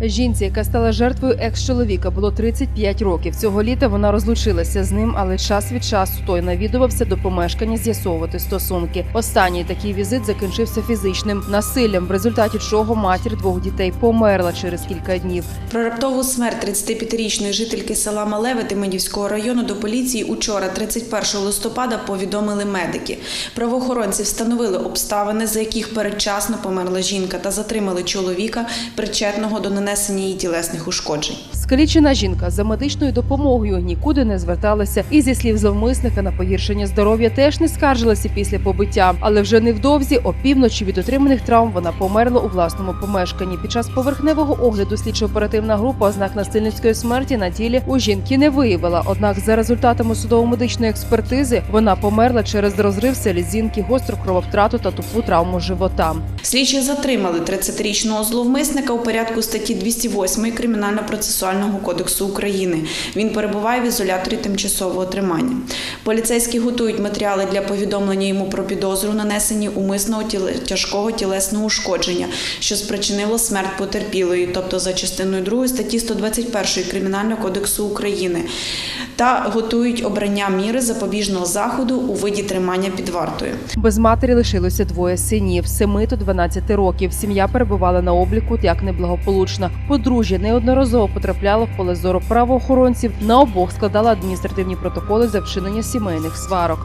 Жінці, яка стала жертвою екс-чоловіка, було 35 років. Цього літа вона розлучилася з ним, але час від часу той навідувався до помешкання з'ясовувати стосунки. Останній такий візит закінчився фізичним насиллям, в результаті чого матір двох дітей померла через кілька днів. Про раптову смерть 35-річної жительки села Малеве Тимидівського району до поліції учора, 31 листопада, повідомили медики. Правоохоронці встановили обставини, за яких передчасно померла жінка, та затримали чоловіка, причетного до нанесення їй тілесних ушкоджень. Скалічена жінка за медичною допомогою нікуди не зверталася, і зі слів зловмисника на погіршення здоров'я теж не скаржилася після побиття. Але вже невдовзі, опівночі від отриманих травм, вона померла у власному помешканні. Під час поверхневого огляду слідчо-оперативна група ознак насильницької смерті на тілі у жінки не виявила. Однак, за результатами судово-медичної експертизи, вона померла через розрив селезінки, гостру крововтрату та тупу травму живота. Слідчі затримали 30-річного зловмисника у порядку статті 208 Кримінально-процесуального кодексу України. Він перебуває в ізоляторі тимчасового тримання. Поліцейські готують матеріали для повідомлення йому про підозру нанесені умисного тяжкого тілесного ушкодження, що спричинило смерть потерпілої, тобто за частиною 2 статті 121 Кримінального кодексу України, та готують обрання міри запобіжного заходу у виді тримання під вартою. Без матері лишилося двоє синів 7 та 12 років. Сім'я перебувала на обліку як неблагополучна. Подружжя неодноразово потрапляло в поле зору правоохоронців. На обох складала адміністративні протоколи за вчинення сімейних сварок.